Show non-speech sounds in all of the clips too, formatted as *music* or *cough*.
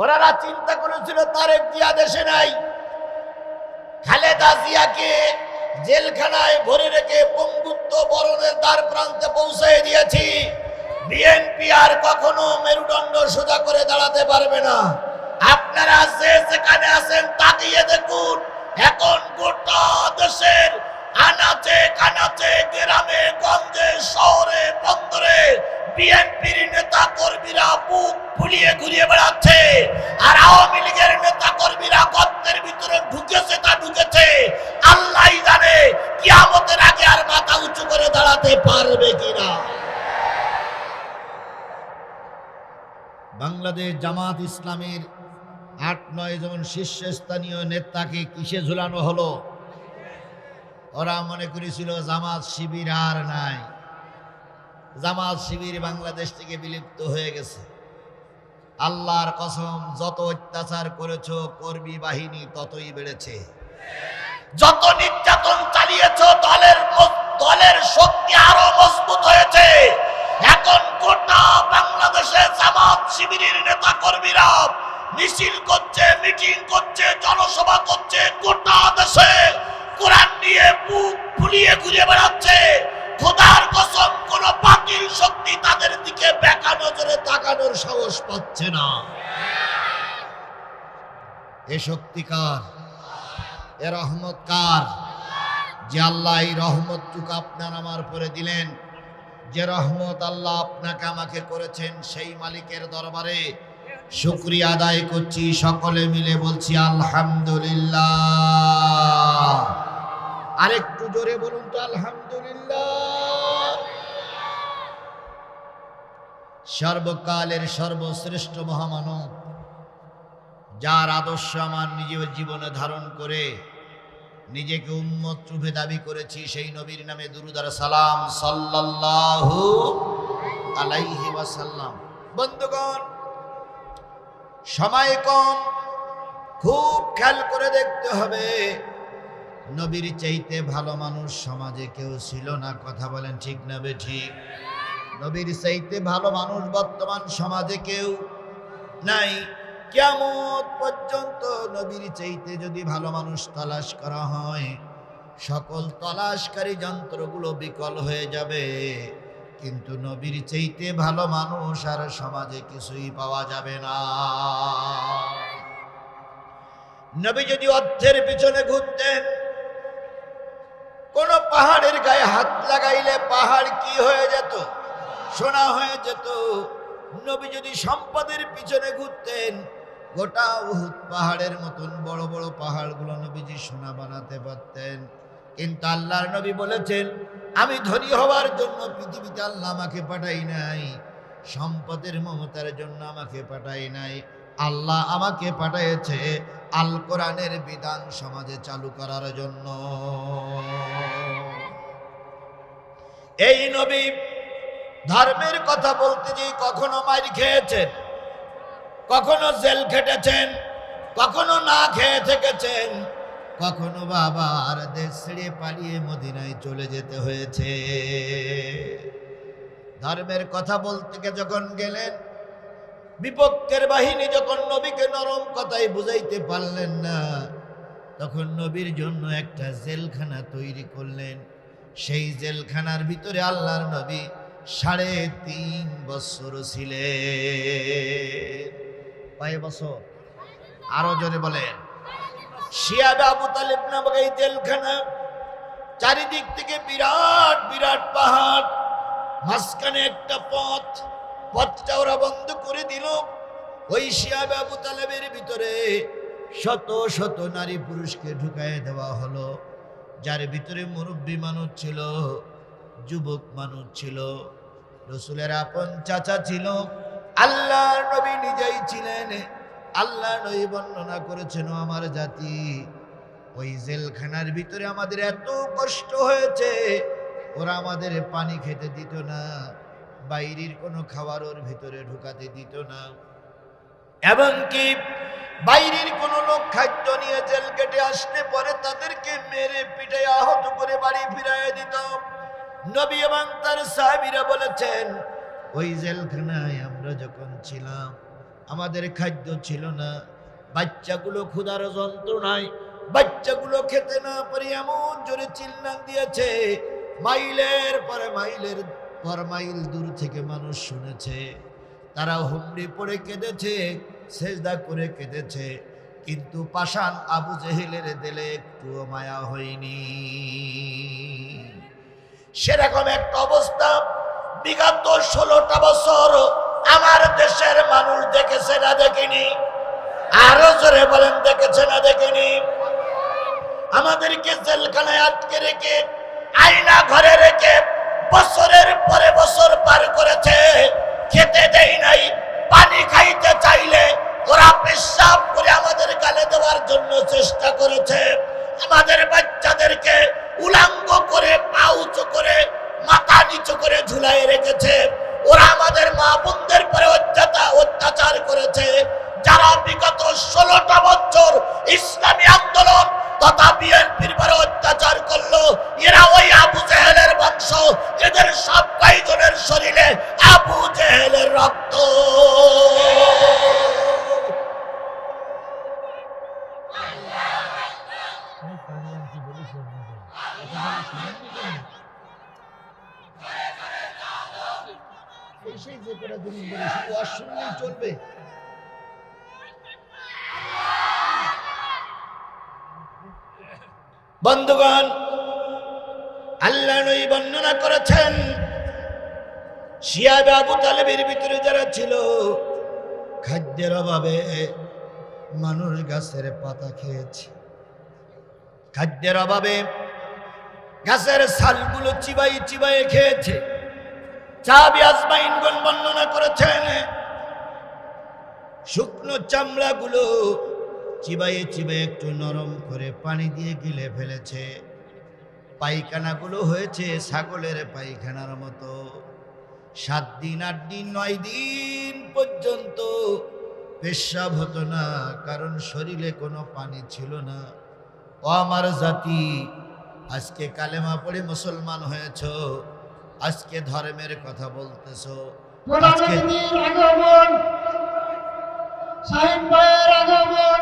ওনারা চিন্তা করেছিল, তারেক জিয়া দেশে নাই। খালেদা জিয়াকে জেলখানায় ভরে রেখে পঙ্গুত্ব বরণের দ্বার প্রান্তে পৌঁছে দিয়েছি। বিএনপি আর কখনো মেরুদণ্ড সোজা করে দাঁড়াতে পারবে না। আপনারা যে যেখানে আছেন তাকিয়ে দেখুন, এখন গোটা দেশের আনাচে কানাচে জামাত ইসলামের আট, নয় জন শীর্ষস্থানীয় নেতাকে কিসে ঝুলানো হলো? ওরা মনে করেছিল জামাত শিবির আর নাই। জামাত শিবির বাংলাদেশ থেকে বিলুপ্ত হয়ে গেছে। আল্লাহর কসম, যত অত্যাচার করেছ, কর্মী বাহিনী ততই বেড়েছে। যত নির্যাতন চালিয়েছ, দলের দলের শক্তি আরও মজবুত হয়েছে। শিবিরের নেতা কর্মীরা মিছিল করছে, মিটিং করছে, জনসভা করছে, গোটা দেশে কোরআন নিয়ে বুক ফুলিয়ে ঘুরে বেড়াচ্ছে। খোদার কসম, কোন বাতিল শক্তি তাদের দিকে বেকা নজরে তাকানোর সাহস পাচ্ছে না। এ শক্তিকার এ রহমত যে আল্লাহ এই আপনার আমার পরে দিলেন। যে রহমত আল্লাহ আপনাকে আমাকে করেছেন সেই মালিকের দরবারে শুক্রিয়া আদায় করছি, সকলে মিলে বলছি আলহামদুলিল্লাহ। আরেকটু জোরে বলুন তো, আলহামদুলিল্লাহ। সর্বকালের সর্বশ্রেষ্ঠ মহামানব, যার আদর্শ আমার নিজের জীবনে ধারণ করে নিজেকে উম্মত রূপে দাবি করেছি, সেই নবীর নামে দুরুদার সালাম সাল্লাল্লাহু আলাইহি ওয়াসাল্লাম। বন্ধুগণ, সময় কম, খুব খেয়াল করে দেখতে হবে, নবীর চাইতে ভালো মানুষ সমাজে কেউ ছিল না, কথা বলেন ঠিক না বে ঠিক? নবীর চাইতে ভালো মানুষ বর্তমান সমাজে কেউ নাই। কেমন পর্যন্ত নবীর চাইতে যদি ভালো মানুষ তালাশ করা হয়, সকল তলাশকারী যন্ত্রগুলো বিকল হয়ে যাবে। কিন্তু নবীর চাইতে ভালো মানুষ আর সমাজে কিছুই পাওয়া যাবে না। নবী যদি অর্থের পিছনে ঘুরতেন, কোন পাহাড়ের গায়ে হাত লাগাইলে পাহাড় কি হয়ে যেত? সোনা হয়ে যেত। নবী যদি সম্পদের পিছনে ঘুরতেন গোটা উহুদ পাহাড়ের মতন বড় বড় পাহাড়গুলো নবীজি সোনা বানাতে পারতেন। কিন্তু আল্লাহর নবী বলেছেন, আমি ধনী হওয়ার জন্য পৃথিবীতে আল্লাহ আমাকে পাঠাই নাই, সম্পদের মমতার জন্য আমাকে পাঠাই নাই। আল্লাহ আমাকে পাঠিয়েছে আল কোরআনের বিধান সমাজে চালু করার জন্য। এই নবী ধর্মের কথা বলতে যে কখনো মার খেয়েছেন কখনো জেল খেটেছেন, কখনো না খেয়ে থেকেছেন, কখনো আর দেশ ছেড়ে পালিয়ে মদিনায় চলে যেতে হয়েছে। ধর্মের কথা বলতে যখন গেলেন, বিপক্ষের বাহিনী যখন নবীকে নরম কথাই বুঝাইতে পারলেন না, তখন নবীর জন্য একটা জেলখানা তৈরি করলেন। সেই জেলখানার ভিতরে আল্লাহর নবী সাড়ে তিন বছর ছিলেন। কয় বছর? আরও জোরে বলেন। নামক এই চারিদিক থেকে বিরাট বিরাট পাহাড়। মাঝখানে একটা পথ, পথটা ওরা বন্ধ করে দিল। ওই শিয়াবে আবু তালেবের ভিতরে শত শত নারী পুরুষকে ঢুকায় দেওয়া হলো, যার ভিতরে মুরব্বী মানুষ ছিল, যুবক মানুষ ছিল। রসুলের আপন চাচা ছিল। আল্লাহর নবী নিজেই ছিলেন। আল্লাহ নবী বর্ণনা করেছেন আমার জাতি, ওই জেলখানার ভিতরে আমাদের এত কষ্ট হয়েছে, ওরা আমাদের পানি খেতে দিত না, বাইরের কোনো খাবার ওর ভিতরে ঢুকাতে দিত না। এমনকি বাইরের কোনো লোক খাদ্য নিয়ে জেল কেটে আসতে পরে তাদেরকে মেরে পিঠে আহত করে বাড়ি ফিরাই দিত। নবী এবং তার সাহাবীরা বলেছেন ওই জেলখানায় আমরা যখন ছিলাম, আমাদের খাদ্য ছিল না। বাচ্চাগুলো ক্ষুধার যন্ত্রণায়, বাচ্চাগুলো খেতে না পারি এমন জোরে চিল্লান দিয়েছে। মাইলের পরে মাইলের পর মাইল দূর থেকে মানুষ শুনেছে, তারা হুমড়ি পড়ে কেঁদেছে, সেজদা করে কেঁদেছে। কিন্তু পাষাণ আবু জেহেলের দিলে একটুও মায়া হয়নি। সেরকম একটা অবস্থা বিগত ষোলোটা বছর আমার দেশের মানুষ দেখেছে না দেখেনি? আরও জোরে বলেন, দেখেছে না দেখিনি? আমাদেরকে জেলখানায় আটকে রেখে, আয়না ঘরে রেখে বছরের পরে বছর পার করেছে, খেতে দেই নাই, পানি খাইতে চাইলে ওরা পেশাব করে আমাদের গালে দেওয়ার জন্য চেষ্টা করেছে। আমাদের বাচ্চাদেরকে উলাঙ্গ করে পা উঁচু করে নিচু করে ঝুলাই রেখেছে। ওরা আমাদের মা বোনদের পরে অত্যাচার করেছে। যারা বিগত ষোলোটা বছর ইসলামী আন্দোলন তথা বিএনপির সেই যে করে বলে শুধু অশুনলেই চলবে। বন্ধুগণ, আল্লাহ নই বর্ণনা করেছেন, শিয়াবে আবু তালেবের ভিতরে যারা ছিল, খাদ্যের অভাবে মানুষ গাছের পাতা খেয়েছে। খাদ্যের অভাবে গাছের ছালগুলো চিবাই চিবাই খেয়েছে। চাবি আজমাইনগণ বর্ণনা করেছেন, শুকনো চামড়াগুলো চিবাইয়ে চিবাইয়ে একটু নরম করে পানি দিয়ে গিলে ফেলেছে। পায়খানাগুলো হয়েছে ছাগলের পায়খানার মতো। সাত দিন, আট দিন, নয় দিন পর্যন্ত পেশাব হতো না, কারণ শরীরে কোনো পানি ছিল না। ও আমার জাতি, আজকে কালেমা পড়ে মুসলমান হয়েছ আজকে ধর্মের কথা বলতেছো। আজকে প্রধানমন্ত্রীর আগমন। শাহিন ভাইয়ের আগমন।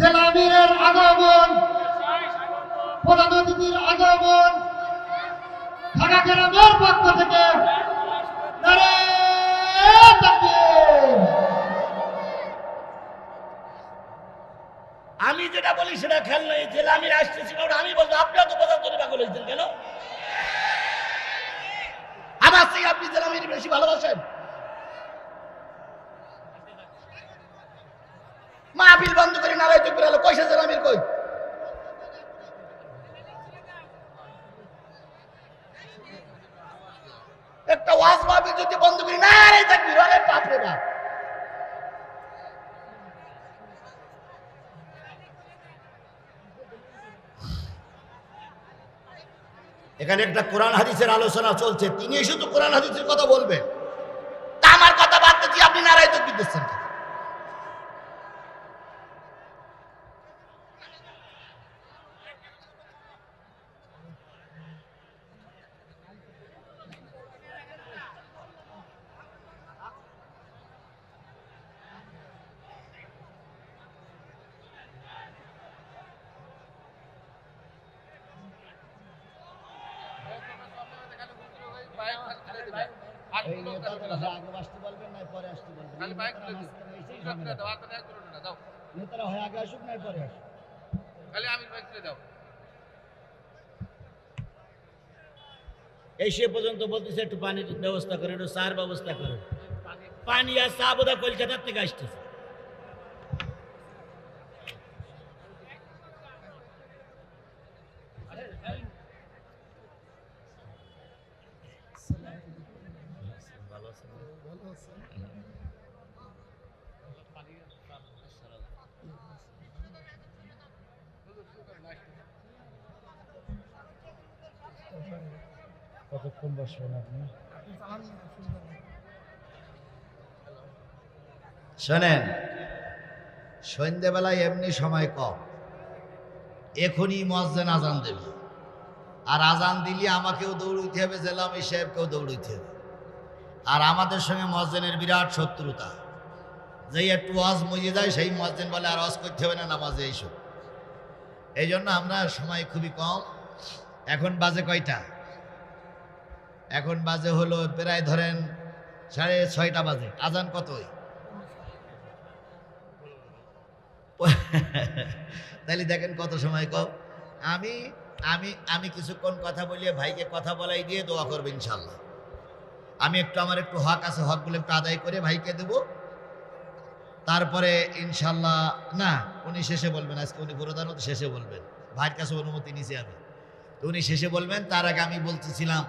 জেলামিরের আগমন। প্রধান অতিথির আগমন। ঢাকা গ্রামের পক্ষ থেকে নারায়ণ তাকবীর। আমি যেটা বলি সেটা খেয়াল নেই জেলা আমি আসতেছি না আমি বলব আপনিও তো বোঝার জন্য পাগল হয়েছেন কেন? থেকে আপনি জেলামির বেশি ভালোবাসেন। মাহফিল বন্ধ করে কইসা জেলামির কই? একটা ওয়াজ মাহফিল যদি বন্ধ করি না নারায় থাকবি। বাপ রে বাপ। এখানে একটা কোরআন হাদিসের আলোচনা চলছে। তিনি শুধু কোরআন হাদিসের কথা বলবেন। তা আমার কথা বাদ দিয়ে আপনি নারায় তকবির দিচ্ছেন এই আগে আসতে বলবেন না পরে আসতে বলবেন। এই নেতারা মাঝখানে এসেই ঝামেলা করে। নেতারা হয় আগে আসুক না পরে আসুক। এই সে পর্যন্ত বলতেছে একটু পানির ব্যবস্থা করে একটু সার ব্যবস্থা করে পানি আর চা বোধহয় কলকাতার থেকে আসতেছে। কতক্ষণ বসবেন আপনি? শোনেন সন্ধ্যেবেলায় এমনি সময় কম। এখনই মসজেন আজান দেবে। আর আজান দিলে আমাকেও দৌড়ইতে হবে জেলামি সাহেবকেও দৌড়ইতে হবে। আর আমাদের সঙ্গে মসজেনের বিরাট শত্রুতা। যেই একটু ওয়াজ মজিয়ে যায়, সেই মসজিদ বলে আর ওয়াজ করতে হবে না, নামাজে এইসব এই জন্য আমরা সময় খুবই কম। এখন বাজে কয়টা? এখন বাজে হলো প্রায় ধরেন সাড়ে ছয়টা বাজে। আজান কতই *laughs* তাহলে দেখেন কত সময় কম। আমি আমি আমি কিছুক্ষণ কথা বলিয়ে ভাইকে কথা বলাই দিয়ে দোয়া করব ইনশাল্লাহ। আমি একটু, আমার একটু হক আছে, হকগুলো একটু আদায় করে ভাইকে দেব। তারপরে ইনশাল্লাহ, না, উনি শেষে বলবেন, আজকে উনি প্রধানত শেষে বলবেন। ভাইয়ের কাছে অনুমতি নিছি আমি। তো উনি শেষে বলবেন, তার আগে আমি বলতেছিলাম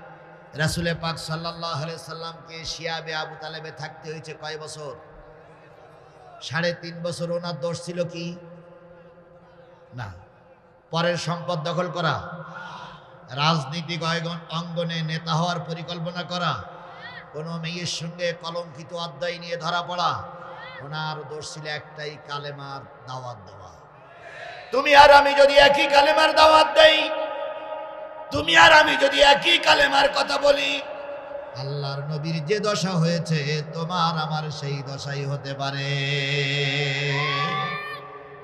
রাসুলে পাক সাল্লাহ সাল্লামকে শিয়াবে আবু তালেবে থাকতে হয়েছে কয় বছর? সাড়ে তিন বছর, ওনার দোষ ছিল কি? না। পরের সম্পদ দখল করা। রাজনীতিক অঙ্গনে নেতা হওয়ার পরিকল্পনা করা। কোনো মেয়ের সঙ্গে কলঙ্কিত অধ্যায় নিয়ে ধরা পড়া ওনার দোষ ছিল একটাই কালেমার দাওয়াত দেওয়া। তুমি আর আমি যদি একই কালেমার দাওয়াত দেই তুমি আর আমি যদি একই কালেমার কথা বলি আল্লাহর নবীর যে দশা হয়েছে তোমার আমার সেই দশাই হতে পারে।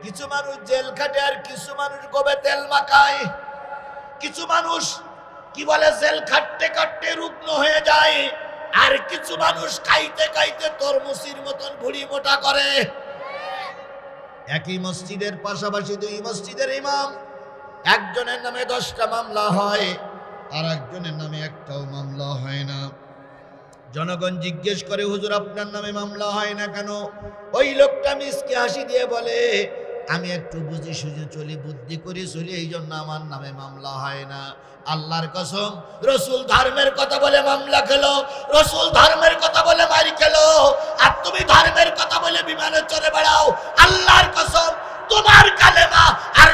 কিছু মানুষ জেল খাটে আর কিছু মানুষ গোবে তেল মাখায়। কিছু মানুষ কি বলে জেল খাটতে খাটতে রুগ্ন হয়ে যায়। আর কিছু মানুষ খাইতে খাইতে তরমুসির মতন ভুড়ি মোটা করে। একই মসজিদের পাশাপাশি দুই মসজিদের ইমাম। একজনের নামে দশটা মামলা হয়, আর একজনের নামে একটাও মামলা হয় না। জনগণ জিজ্ঞেস করে, হুজুর, আপনার নামে মামলা হয় না কেন? ওই লোকটা মিসকে হাসি দিয়ে বলে আমি একটু বুঝি সুঝে চলি, বুদ্ধি করি চলি এই জন্য আমার নামে মামলা হয় না। আল্লাহর কসম, রসুল ধর্মের কথা বলে মামলা খেলো, রসুল ধর্মের কথা বলে মারি খেলো, আর তুমি ধর্মের কথা বলে বিমানে চলে বেড়াও। আল্লাহর কসম, তোমার কালেমা আর